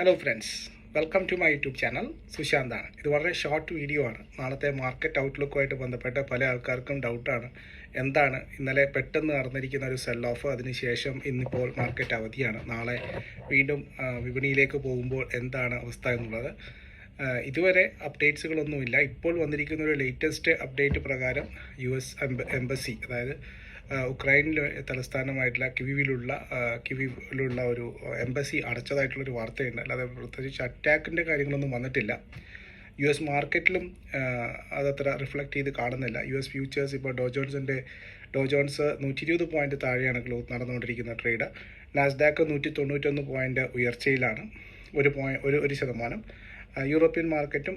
Hello friends welcome to my YouTube channel സുശാന്താണ് ഇത് വളരെ short video ആണ്. നാളത്തെ മാർക്കറ്റ് ഔട്ട്ലുക്കുമായിട്ട് ബന്ധപ്പെട്ട പല ആൾക്കാർക്കും ഡൗട്ടാണ് എന്താണ് ഇന്നലെ പെട്ടെന്ന് നടന്നിരിക്കുന്ന ഒരു സെൽ ഓഫ് അതിനുശേഷം ഇന്നിപ്പോൾ മാർക്കറ്റ് അവധിയാണ്. നാളെ വീണ്ടും വിപണിയിലേക്ക് പോകുമ്പോൾ എന്താണ് അവസ്ഥ എന്നുള്ളത്? ഇതുവരെ അപ്ഡേറ്റ്സുകളൊന്നുമില്ല ഇപ്പോൾ വന്നിരിക്കുന്ന ഒരു ലേറ്റസ്റ്റ് അപ്ഡേറ്റ് പ്രകാരം യു എസ് എംബസി അതായത് ഉക്രൈനിലെ തലസ്ഥാനമായിട്ടുള്ള കിവിവിലുള്ള കിവിവിലുള്ള ഒരു എംബസി അടച്ചതായിട്ടുള്ളൊരു വാർത്തയുണ്ട്. അല്ലാതെ പ്രത്യേകിച്ച് അറ്റാക്കിന്റെ കാര്യങ്ങളൊന്നും വന്നിട്ടില്ല. യു എസ് മാർക്കറ്റിലും അതത്ര റിഫ്ലക്റ്റ് ചെയ്ത് കാണുന്നില്ല. യു എസ് ഫ്യൂച്ചേഴ്സ് ഇപ്പോൾ ഡോജോൺസിന്റെ ഡോജോൺസ് നൂറ്റി ഇരുപത് പോയിന്റ് താഴെയാണ് നടന്നുകൊണ്ടിരിക്കുന്ന ട്രേഡ്. നാസ്ഡാക്ക് നൂറ്റി തൊണ്ണൂറ്റൊന്ന് പോയിന്റ് ഉയർച്ചയിലാണ്. ഒരു പോയിന്റ് ഒരു ഒരു ശതമാനം. യൂറോപ്യൻ മാർക്കറ്റും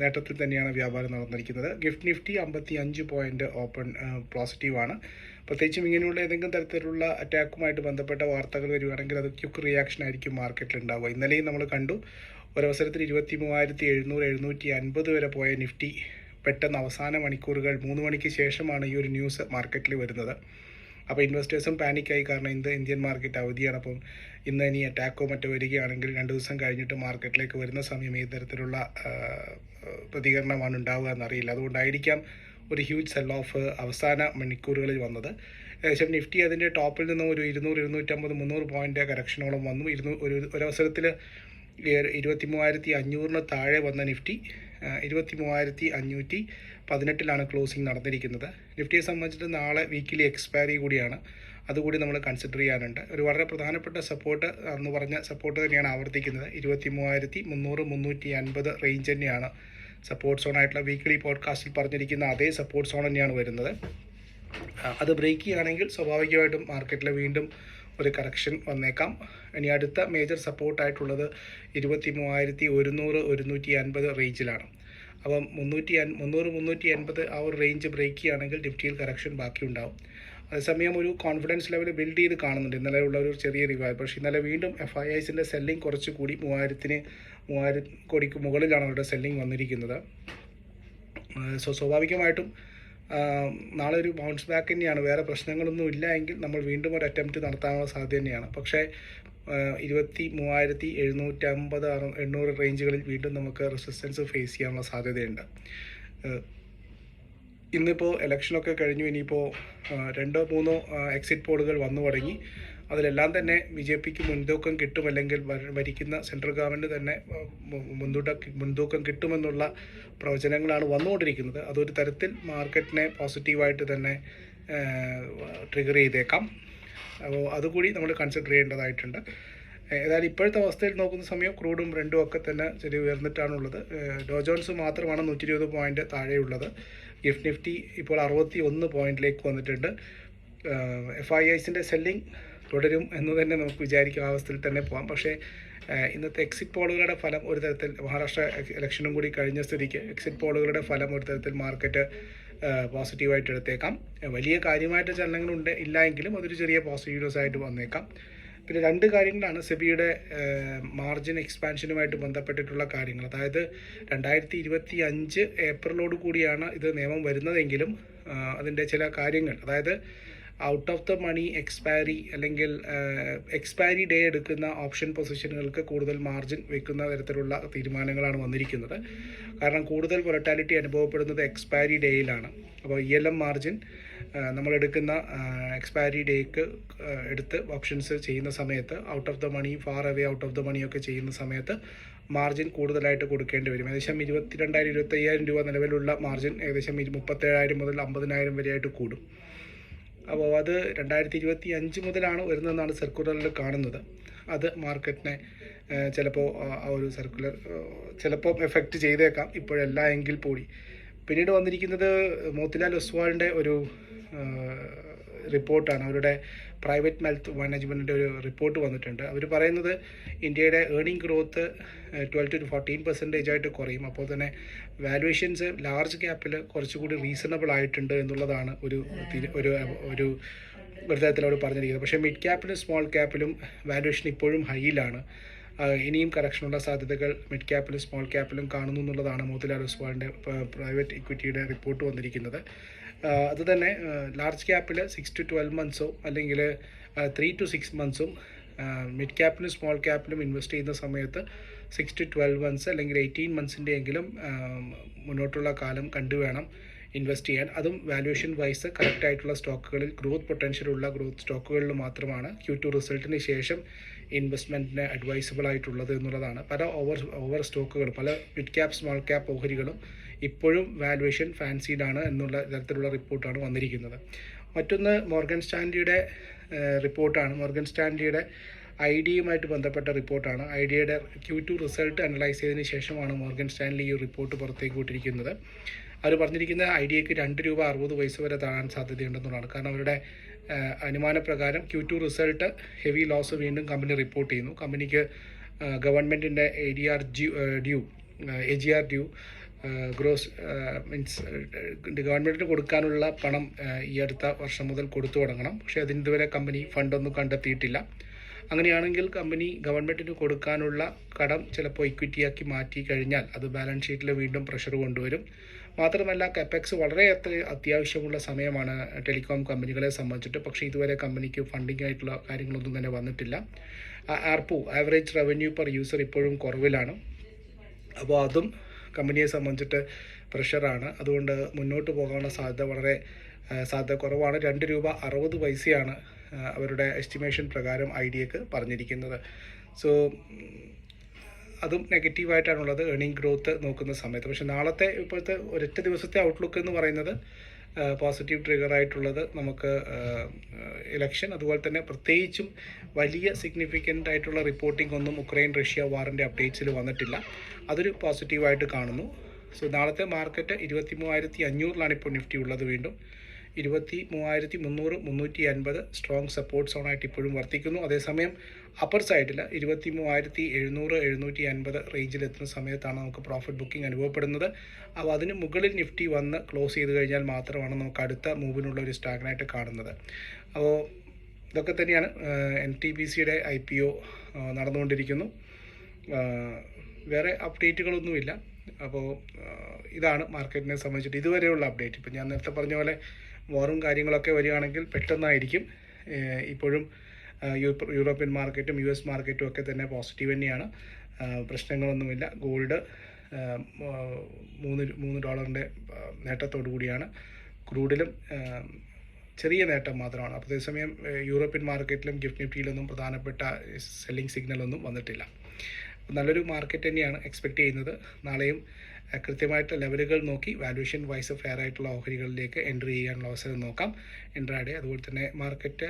നേട്ടത്തിൽ തന്നെയാണ് വ്യാപാരം നടന്നിരിക്കുന്നത്. ഗിഫ്റ്റ് നിഫ്റ്റി അമ്പത്തി അഞ്ച് പോയിന്റ് ഓപ്പൺ പോസിറ്റീവാണ് പ്രത്യേകിച്ചും ഇങ്ങനെയുള്ള ഏതെങ്കിലും തരത്തിലുള്ള അറ്റാക്കുമായിട്ട് ബന്ധപ്പെട്ട വാർത്തകൾ വരികയാണെങ്കിൽ അത് ക്യുക്ക് റിയാക്ഷൻ ആയിരിക്കും മാർക്കറ്റിൽ ഉണ്ടാവുക. ഇന്നലെയും നമ്മൾ കണ്ടു ഒരവസരത്തിൽ ഇരുപത്തി മൂവായിരത്തി എഴുന്നൂറ് എഴുന്നൂറ്റി അൻപത് വരെ പോയ നിഫ്റ്റി പെട്ടെന്ന് അവസാന മണിക്കൂറുകൾ മൂന്ന് മണിക്ക് ശേഷമാണ് ഈ ഒരു ന്യൂസ് മാർക്കറ്റിൽ വരുന്നത്. അപ്പോൾ ഇൻവെസ്റ്റേഴ്സും പാനിക്കായി കാരണം ഇന്ന് ഇന്ത്യൻ മാർക്കറ്റ് അവധിയാണ്. അപ്പം ഇന്ന് ഇനി അറ്റാക്കോ മറ്റോ വരികയാണെങ്കിൽ രണ്ട് ദിവസം കഴിഞ്ഞിട്ട് മാർക്കറ്റിലേക്ക് വരുന്ന സമയം ഈ തരത്തിലുള്ള പ്രതികരണമാണ് ഉണ്ടാവുക എന്നറിയില്ല. അതുകൊണ്ടായിരിക്കാം ഒരു ഹ്യൂജ് സെൽ ഓഫ് അവസാന മണിക്കൂറുകളിൽ വന്നത്. ഏകദേശം നിഫ്റ്റി അതിന്റെ ടോപ്പിൽ നിന്നും ഒരു ഇരുന്നൂറ് ഇരുന്നൂറ്റമ്പത് മുന്നൂറ് പോയിന്റ് കറക്ഷനോളം വന്നു. ഇരുന്നൂ ഒരു ഒരവസരത്തിൽ ഇരുപത്തി മൂവായിരത്തി അഞ്ഞൂറിന് താഴെ വന്ന നിഫ്റ്റി ഇരുപത്തി മൂവായിരത്തി അഞ്ഞൂറ്റി പതിനെട്ടിലാണ് ക്ലോസിംഗ് നടന്നിരിക്കുന്നത്. നിഫ്റ്റിയെ സംബന്ധിച്ചിട്ട് നാളെ വീക്കിലി എക്സ്പയറി കൂടിയാണ്. അതുകൂടി നമ്മൾ കൺസിഡർ ചെയ്യാനുണ്ട്. ഒരു വളരെ പ്രധാനപ്പെട്ട സപ്പോർട്ട് എന്ന് പറഞ്ഞ സപ്പോർട്ട് തന്നെയാണ് ആവർത്തിക്കുന്നത്. ഇരുപത്തി മൂവായിരത്തി മുന്നൂറ് മുന്നൂറ്റി അൻപത് റേഞ്ച് തന്നെയാണ് സപ്പോർട്ട് സോൺ ആയിട്ടുള്ള വീക്കിലി പോഡ്കാസ്റ്റിൽ പറഞ്ഞിരിക്കുന്ന അതേ സപ്പോർട്ട് സോൺ തന്നെയാണ് വരുന്നത്. അത് ബ്രേക്ക് ചെയ്യുകയാണെങ്കിൽ സ്വാഭാവികമായിട്ടും മാർക്കറ്റിൽ വീണ്ടും ഒരു കറക്ഷൻ വന്നേക്കാം. ഇനി അടുത്ത മേജർ സപ്പോർട്ടായിട്ടുള്ളത് ഇരുപത്തി മൂവായിരത്തി ഒരുന്നൂറ് ഒരുന്നൂറ്റി അൻപത് റേഞ്ചിലാണ് അപ്പം മുന്നൂറ്റി അൻ മുന്നൂറ് മുന്നൂറ്റി അൻപത് ആ ഒരു റേഞ്ച് ബ്രേക്ക് ചെയ്യുകയാണെങ്കിൽ നിഫ്റ്റിയിൽ കറക്ഷൻ ബാക്കി ഉണ്ടാവും അതേസമയം ഒരു കോൺഫിഡൻസ് ലെവൽ ബിൽഡ് ചെയ്ത് കാണുന്നുണ്ട്. ഇന്നലെ ഉള്ള ഒരു ചെറിയ റിവൈവ് പക്ഷേ ഇന്നലെ വീണ്ടും എഫ് ഐ ഐസിന്റെ സെല്ലിംഗ് കുറച്ച് കൂടി മൂവായിരത്തിന് മൂവായിരം കോടിക്ക് മുകളിലാണ് അവരുടെ സെല്ലിംഗ് വന്നിരിക്കുന്നത്. സോ സ്വാഭാവികമായിട്ടും നാളെ ഒരു ബൗൺസ് ബാക്ക് തന്നെയാണ്. വേറെ പ്രശ്നങ്ങളൊന്നും ഇല്ല എങ്കിൽ നമ്മൾ വീണ്ടും ഒരു അറ്റംപ്റ്റ് നടത്താനുള്ള സാധ്യത തന്നെയാണ് പക്ഷേ ഇരുപത്തി മൂവായിരത്തി എഴുന്നൂറ്റി അമ്പത് അറു എണ്ണൂറ് റേഞ്ചുകളിൽ വീണ്ടും നമുക്ക് റെസിസ്റ്റൻസ് ഫേസ് ചെയ്യാനുള്ള സാധ്യതയുണ്ട്. ഇന്നിപ്പോൾ ഇലക്ഷനൊക്കെ കഴിഞ്ഞു. ഇനിയിപ്പോൾ രണ്ടോ മൂന്നോ എക്സിറ്റ് പോളുകൾ വന്നു തുടങ്ങി. അതിലെല്ലാം തന്നെ ബി ജെ പിക്ക് മുൻതൂക്കം കിട്ടും അല്ലെങ്കിൽ ഭരിക്കുന്ന സെൻട്രൽ ഗവൺമെന്റ് തന്നെ മുൻതൂട്ട മുൻതൂക്കം കിട്ടുമെന്നുള്ള പ്രവചനങ്ങളാണ് വന്നുകൊണ്ടിരിക്കുന്നത്. അതൊരു തരത്തിൽ മാർക്കറ്റിനെ പോസിറ്റീവായിട്ട് തന്നെ ട്രിഗർ ചെയ്തേക്കാം. അപ്പോൾ അതുകൂടി നമ്മൾ കൺസിഡർ ചെയ്യേണ്ടതായിട്ടുണ്ട്. ഏതായാലും ഇപ്പോഴത്തെ അവസ്ഥയിൽ നോക്കുന്ന സമയം ക്രൂഡും ബ്രണ്ടും ഒക്കെ തന്നെ ചെറിയ ഉയർന്നിട്ടാണുള്ളത്. ഡോജോൺസ് മാത്രമാണ് നൂറ്റി ഇരുപത് പോയിന്റ് താഴെയുള്ളത്. ഗിഫ്റ്റ് നിഫ്റ്റി ഇപ്പോൾ അറുപത്തി ഒന്ന് പോയിന്റിലേക്ക് വന്നിട്ടുണ്ട് എഫ് ഐ ഐസിന്റെ സെല്ലിംഗ് തുടരും എന്ന് തന്നെ നമുക്ക് വിചാരിക്കും ആ അവസ്ഥയിൽ തന്നെ പോകാം പക്ഷേ ഇന്നത്തെ എക്സിറ്റ് പോളുകളുടെ ഫലം ഒരു തരത്തിൽ മഹാരാഷ്ട്ര ഇലക്ഷനും കൂടി കഴിഞ്ഞ സ്ഥിതിക്ക് എക്സിറ്റ് പോളുകളുടെ ഫലം ഒരു തരത്തിൽ മാർക്കറ്റ് പോസിറ്റീവായിട്ട് എടുത്തേക്കാം. വലിയ കാര്യമായിട്ട് ചലനങ്ങളുണ്ട് ഇല്ല എങ്കിലും അതൊരു ചെറിയ പോസിറ്റീവ്നെസ് ആയിട്ട് വന്നേക്കാം. പിന്നെ രണ്ട് കാര്യങ്ങളാണ് സെബിയുടെ മാർജിൻ എക്സ്പാൻഷനുമായിട്ട് ബന്ധപ്പെട്ടിട്ടുള്ള കാര്യങ്ങൾ. അതായത് രണ്ടായിരത്തി ഇരുപത്തി അഞ്ച് ഏപ്രിലോട് കൂടിയാണ് ഇത് നിയമം വരുന്നതെങ്കിലും അതിന്റെ ചില കാര്യങ്ങൾ. അതായത് out of the money expiry അല്ലെങ്കിൽ എക്സ്പയറി ഡേ എടുക്കുന്ന ഓപ്ഷൻ പൊസിഷനുകൾക്ക് കൂടുതൽ മാർജിൻ വെക്കുന്ന തരത്തിലുള്ള തീരുമാനങ്ങളാണ് വന്നിരിക്കുന്നത്. കാരണം കൂടുതൽ വൊളറ്റാലിറ്റി അനുഭവപ്പെടുന്നത് എക്സ്പയറി ഡേയിലാണ് അപ്പോൾ ഇ എൽ എം മാർജിൻ നമ്മൾ എടുക്കുന്ന എക്സ്പയറി ഡേക്ക് എടുത്ത് ഓപ്ഷൻസ് ചെയ്യുന്ന സമയത്ത് out of the money far away out of the money ഒക്കെ ചെയ്യുന്ന സമയത്ത് മാർജിൻ കൂടുതലായിട്ട് കൊടുക്കേണ്ടി വരും. ഏകദേശം ഇരുപത്തിരണ്ടായിരം ഇരുപത്തയ്യായിരം രൂപ നിലവിലുള്ള മാർജിൻ ഏകദേശം മുപ്പത്തേഴായിരം മുതൽ അമ്പതിനായിരം വരെയായിട്ട് കൂടും. അപ്പോൾ അത് രണ്ടായിരത്തി ഇരുപത്തി അഞ്ച് മുതലാണ് വരുന്നതെന്നാണ് സർക്കുലറിൽ കാണുന്നത്. അത് മാർക്കറ്റിനെ ചിലപ്പോൾ ആ ഒരു സർക്കുലർ ചിലപ്പോൾ എഫക്റ്റ് ചെയ്തേക്കാം. ഇപ്പോഴല്ല എങ്കിൽ കൂടി പിന്നീട് വന്നിരിക്കുന്നത് മോത്തിലാൽ ഒസ്വാളിന്റെ ഒരു റിപ്പോർട്ടാണ്. അവരുടെ പ്രൈവറ്റ് വെൽത്ത് മാനേജ്മെന്റിന്റെ ഒരു റിപ്പോർട്ട് വന്നിട്ടുണ്ട്. അവർ പറയുന്നത് ഇന്ത്യയുടെ earning growth twelve to fourteen percentage ആയിട്ട് കുറയും. അപ്പോൾ തന്നെ വാലുവേഷൻസ് ലാർജ് ക്യാപ്പിൽ കുറച്ചുകൂടി റീസണബിൾ ആയിട്ടുണ്ട് എന്നുള്ളതാണ് ഒരു ഒരു ഒരു ഒരു തരത്തിൽ അവർ പറഞ്ഞിരിക്കുന്നത്. പക്ഷേ മിഡ് ക്യാപ്പിലും സ്മോൾ ക്യാപ്പിലും വാലുവേഷൻ ഇപ്പോഴും ഹൈയിലാണ്. ഇനിയും കറക്ഷനുള്ള സാധ്യതകൾ മിഡ് ക്യാപ്പിലും സ്മോൾ ക്യാപ്പിലും കാണുന്നു എന്നുള്ളതാണ് മോത്തിലാൽ ഒസ്വാളിന്റെ പ്രൈവറ്റ് ഇക്വിറ്റിയുടെ റിപ്പോർട്ട് വന്നിരിക്കുന്നത്. ആ, അത് തന്നെ ലാർജ് ക്യാപ്പിൽ സിക്സ് ടു ട്വൽവ് മന്ത്സോ അല്ലെങ്കിൽ ത്രീ ടു സിക്സ് മന്ത്സും മിഡ് ക്യാപ്പിലും സ്മോൾ ക്യാപ്പിലും ഇൻവെസ്റ്റ് ചെയ്യുന്ന സമയത്ത് സിക്സ് ടു ട്വൽവ് മന്ത്സ് അല്ലെങ്കിൽ എയ്റ്റീൻ മന്ത്സിന്റെ എങ്കിലും മുന്നോട്ടുള്ള കാലം കണ്ടു വേണം ഇൻവെസ്റ്റ് ചെയ്യാൻ. അതും വാല്യുവേഷൻ വൈസ് കറക്റ്റായിട്ടുള്ള സ്റ്റോക്കുകളിൽ ഗ്രോത്ത് പൊട്ടൻഷ്യൽ ഉള്ള ഗ്രോത്ത് സ്റ്റോക്കുകളിൽ മാത്രമാണ് ക്യൂ ടു റിസൾട്ടിന് ശേഷം ഇൻവെസ്റ്റ്മെന്റിന് അഡ്വൈസബിൾ ആയിട്ടുള്ളത് എന്നുള്ളതാണ്. പല ഓവർ ഓവർ സ്റ്റോക്കുകൾ പല മിഡ് ക്യാപ്പ് സ്മോൾ ക്യാപ്പ് ഓഹരികളും ഇപ്പോഴും വാല്യുവേഷൻ ഫാൻസിഡാണ് എന്നുള്ള തരത്തിലുള്ള റിപ്പോർട്ടാണ് വന്നിരിക്കുന്നത്. മറ്റൊന്ന് മോർഗൻ സ്റ്റാൻലിയുടെ റിപ്പോർട്ടാണ്. മോർഗൻ സ്റ്റാൻലിയുടെ ഐ ഡിയുമായിട്ട് ബന്ധപ്പെട്ട റിപ്പോർട്ടാണ്. ഐ ഡിയുടെ ക്യൂ ടു റിസൾട്ട് അനലൈസ് ചെയ്തതിന് ശേഷമാണ് മോർഗൻ സ്റ്റാൻലി ഈ റിപ്പോർട്ട് പുറത്തേക്ക് വിട്ടിരിക്കുന്നത്. അവർ പറഞ്ഞിരിക്കുന്ന ഐ ഡിയക്ക് രണ്ട് രൂപ അറുപത് പൈസ വരെ താഴാൻ സാധ്യതയുണ്ടെന്നുള്ളതാണ്. കാരണം അവരുടെ അനുമാനപ്രകാരം Q two result heavy loss വീണ്ടും കമ്പനി റിപ്പോർട്ട് ചെയ്യുന്നു. കമ്പനിക്ക് ഗവൺമെന്റിന്റെ A D R due A G R due gross means ഗവൺമെന്റിന് കൊടുക്കാനുള്ള പണം ഈ അടുത്ത വർഷം മുതൽ കൊടുത്തു തുടങ്ങണം. പക്ഷേ അതിന് ഇതുവരെ കമ്പനി ഫണ്ടൊന്നും കണ്ടെത്തിയിട്ടില്ല. അങ്ങനെയാണെങ്കിൽ കമ്പനി ഗവൺമെന്റിന് കൊടുക്കാനുള്ള കടം ചിലപ്പോൾ ഇക്വിറ്റിയാക്കി മാറ്റി കഴിഞ്ഞാൽ അത് ബാലൻസ് ഷീറ്റിൽ വീണ്ടും പ്രഷർ കൊണ്ടുവരും. മാത്രമല്ല കപ്പെക്സ് വളരെ അത്ര അത്യാവശ്യമുള്ള സമയമാണ് ടെലികോം കമ്പനികളെ സംബന്ധിച്ചിട്ട്. പക്ഷേ ഇതുവരെ കമ്പനിക്ക് ഫണ്ടിങ് ആയിട്ടുള്ള കാര്യങ്ങളൊന്നും തന്നെ വന്നിട്ടില്ല. ARPU average revenue per user ഇപ്പോഴും കുറവിലാണ്. അപ്പോൾ അതും കമ്പനിയെ സംബന്ധിച്ചിട്ട് പ്രഷറാണ്. അതുകൊണ്ട് മുന്നോട്ട് പോകാനുള്ള സാധ്യത വളരെ സാധ്യത കുറവാണ്. രണ്ട് രൂപ അറുപത് പൈസയാണ് അവരുടെ എസ്റ്റിമേഷൻ പ്രകാരം ഐ ഡിയക്ക് പറഞ്ഞിരിക്കുന്നത്. സോ അതും നെഗറ്റീവായിട്ടാണുള്ളത്. ഏണിംഗ് ഗ്രോത്ത് നോക്കുന്ന സമയത്ത്. പക്ഷേ നാളത്തെ ഇപ്പോഴത്തെ ഒരൊറ്റ ദിവസത്തെ ഔട്ട്ലുക്ക് എന്ന് പറയുന്നത് പോസിറ്റീവ് ട്രിഗർ ആയിട്ടുള്ളത് നമുക്ക് ഇലക്ഷൻ അതുപോലെ തന്നെ പ്രത്യേകിച്ചും വലിയ സിഗ്നിഫിക്കന്റ് ആയിട്ടുള്ള റിപ്പോർട്ടിംഗ് ഒന്നും ഉക്രൈൻ റഷ്യ വാറിന്റെ അപ്ഡേറ്റ്സിൽ വന്നിട്ടില്ല. അതൊരു പോസിറ്റീവായിട്ട് കാണുന്നു. സോ നാളത്തെ മാർക്കറ്റ് ഇരുപത്തി മൂവായിരത്തി അഞ്ഞൂറിലാണ് ഇപ്പോൾ നിഫ്റ്റി ഉള്ളത് വീണ്ടും. ഇരുപത്തി മൂവായിരത്തി മുന്നൂറ് മുന്നൂറ്റി അൻപത് സ്ട്രോങ് സപ്പോർട്ട് സോണായിട്ട് ഇപ്പോഴും വർത്തിക്കുന്നു. അതേസമയം അപ്പർ സൈഡിൽ ഇരുപത്തി മൂവായിരത്തി എഴുന്നൂറ് എഴുന്നൂറ്റി അൻപത് റേഞ്ചിലെത്തുന്ന സമയത്താണ് നമുക്ക് പ്രോഫിറ്റ് ബുക്കിംഗ് അനുഭവപ്പെടുന്നത്. അപ്പോൾ അതിന് മുകളിൽ നിഫ്റ്റി വന്ന് ക്ലോസ് ചെയ്ത് കഴിഞ്ഞാൽ മാത്രമാണ് നമുക്ക് അടുത്ത മൂവിനുള്ള ഒരു സ്റ്റാഗ്നായിട്ട് കാണുന്നത്. അപ്പോൾ ഇതൊക്കെ തന്നെയാണ് എൻ ടി ബി സിയുടെ ഐ പി ഒ നടന്നുകൊണ്ടിരിക്കുന്നു. വേറെ അപ്ഡേറ്റുകളൊന്നുമില്ല അപ്പോൾ ഇതാണ് മാർക്കറ്റിനെ സംബന്ധിച്ചിട്ട് ഇതുവരെയുള്ള അപ്ഡേറ്റ് ഇപ്പം ഞാൻ നേരത്തെ പറഞ്ഞ പോലെ വാറും കാര്യങ്ങളൊക്കെ വരികയാണെങ്കിൽ പെട്ടെന്നായിരിക്കും. ഇപ്പോഴും യൂറോപ്യൻ മാർക്കറ്റും യു എസ് മാർക്കറ്റും ഒക്കെ തന്നെ പോസിറ്റീവ് തന്നെയാണ്. പ്രശ്നങ്ങളൊന്നുമില്ല. ഗോൾഡ് മൂന്ന് മൂന്ന് ഡോളറിന്റെ നേട്ടത്തോടു കൂടിയാണ്. ക്രൂഡിലും ചെറിയ നേട്ടം മാത്രമാണ്. അതേസമയം യൂറോപ്യൻ മാർക്കറ്റിലും ഗിഫ്റ്റ് നിഫ്റ്റിയിലൊന്നും പ്രധാനപ്പെട്ട സെല്ലിംഗ് സിഗ്നലൊന്നും വന്നിട്ടില്ല. നല്ലൊരു മാർക്കറ്റ് തന്നെയാണ് എക്സ്പെക്റ്റ് ചെയ്യുന്നത്. നാളെയും കൃത്യമായിട്ട് ലെവലുകൾ നോക്കി വാല്യൂഷൻ വൈസ് ഫെയർ ആയിട്ടുള്ള ഓഹരികളിലേക്ക് എൻട്രി ചെയ്യാനുള്ള അവസരം നോക്കാം. എൻട്രാഡേ അതുപോലെ തന്നെ മാർക്കറ്റ്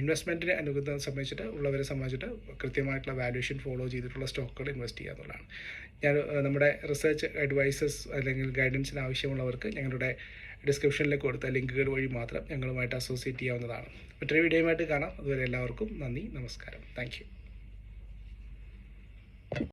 ഇൻവെസ്റ്റ്മെന്റിനെ അനുഗ്രഹം സംബന്ധിച്ചിട്ട് ഉള്ളവരെ സംബന്ധിച്ചിട്ട് കൃത്യമായിട്ടുള്ള വാല്യൂഷൻ ഫോളോ ചെയ്തിട്ടുള്ള സ്റ്റോക്കുകൾ ഇൻവെസ്റ്റ് ചെയ്യുക എന്നുള്ളതാണ്. ഞാൻ നമ്മുടെ റിസർച്ച് അഡ്വൈസസ് അല്ലെങ്കിൽ ഗൈഡൻസിന് ആവശ്യമുള്ളവർക്ക് ഞങ്ങളുടെ ഡിസ്ക്രിപ്ഷനിൽ കൊടുത്ത ലിങ്കുകൾ വഴി മാത്രം ഞങ്ങളുമായിട്ട് അസോസിയേറ്റ് ചെയ്യാവുന്നതാണ്. മറ്റൊരു വീഡിയോയുമായിട്ട് കാണാം. അതുവരെ എല്ലാവർക്കും നന്ദി നമസ്കാരം. താങ്ക്